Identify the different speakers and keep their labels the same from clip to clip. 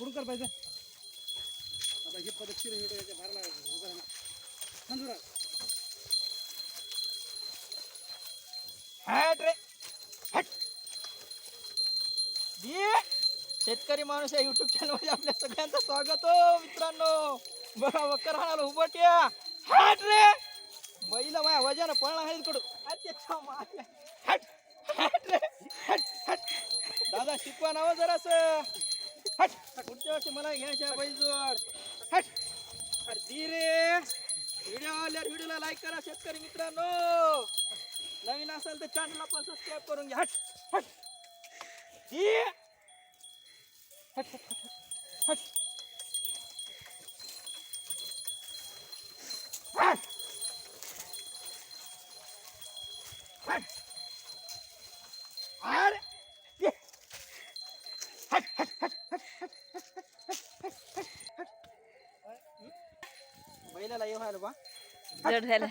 Speaker 1: पुढून कर पाहिजे. आता हे पदक्षिण व्हिडिओ याच्या बाहेर लागायचं उभं राहा मंजूर
Speaker 2: हॅट रे. हॅट. ये शेतकरी माणूस या युट्यूब चॅनलमध्ये आपल्या सगळ्यांचं स्वागत हो मित्रांनो. बघा वक्कर हाणाला उभट्या हॅट रे. बैला माझ्या वजानं पळणार आहे कडू अच्छा माझ्या हॅट. हॅट रे. हॅट हॅट. दादा शिकवा नाव जरास. हॅट. पुढच्या वर्षी मला घ्यायच्या बैल जोड हॅट. दी रे व्हिडिओ आल्यावर व्हिडिओला लाईक करा शेतकरी मित्रांनो. नवीन असेल तर चॅनलला पण सबस्क्राईब करून घ्या. हट हट हट हट. हट. हट. हट. बैलाला ये व्हायला बा.
Speaker 3: जड झालं.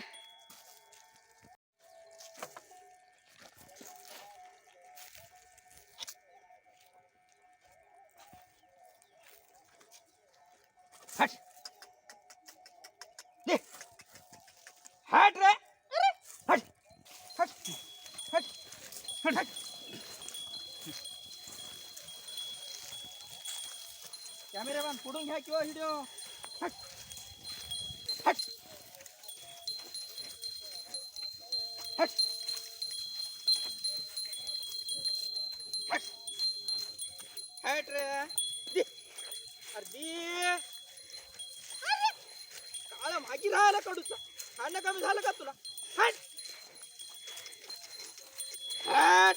Speaker 2: हट. ले. हट रे. हट. हट. हट. हट. हट. कॅमेरामॅन पुढून घ्या किंवा व्हिडिओ. हट. हट. हट. हट. हट रे. दे. अरे दे. काळा मागी राहिला कडूचा. खाणं कमी झालं का तुला? हट. हट.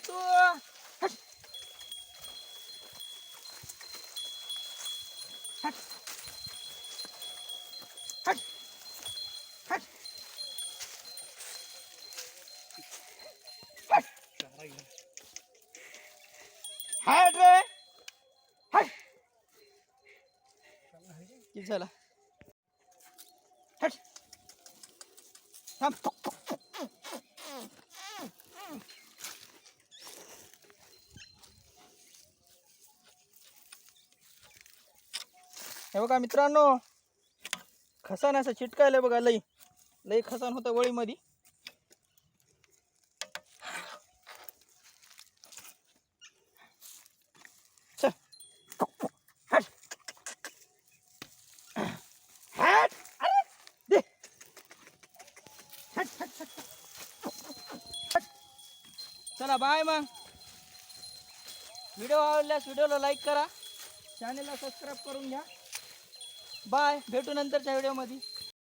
Speaker 2: 多，快！快！快！快！快！快！嗨！对！嗨！进去了！嗨！咱们走。हे बघा मित्रांनो खसान असं चिटकायला बघा लई. लई खसान होतं वळीमध्ये चला. बाय मग. व्हिडिओ आवडल्यास व्हिडिओला लाईक करा. चॅनेलला सबस्क्राईब करून घ्या. बाय. भेटू नंतरच्या व्हिडिओमध्ये.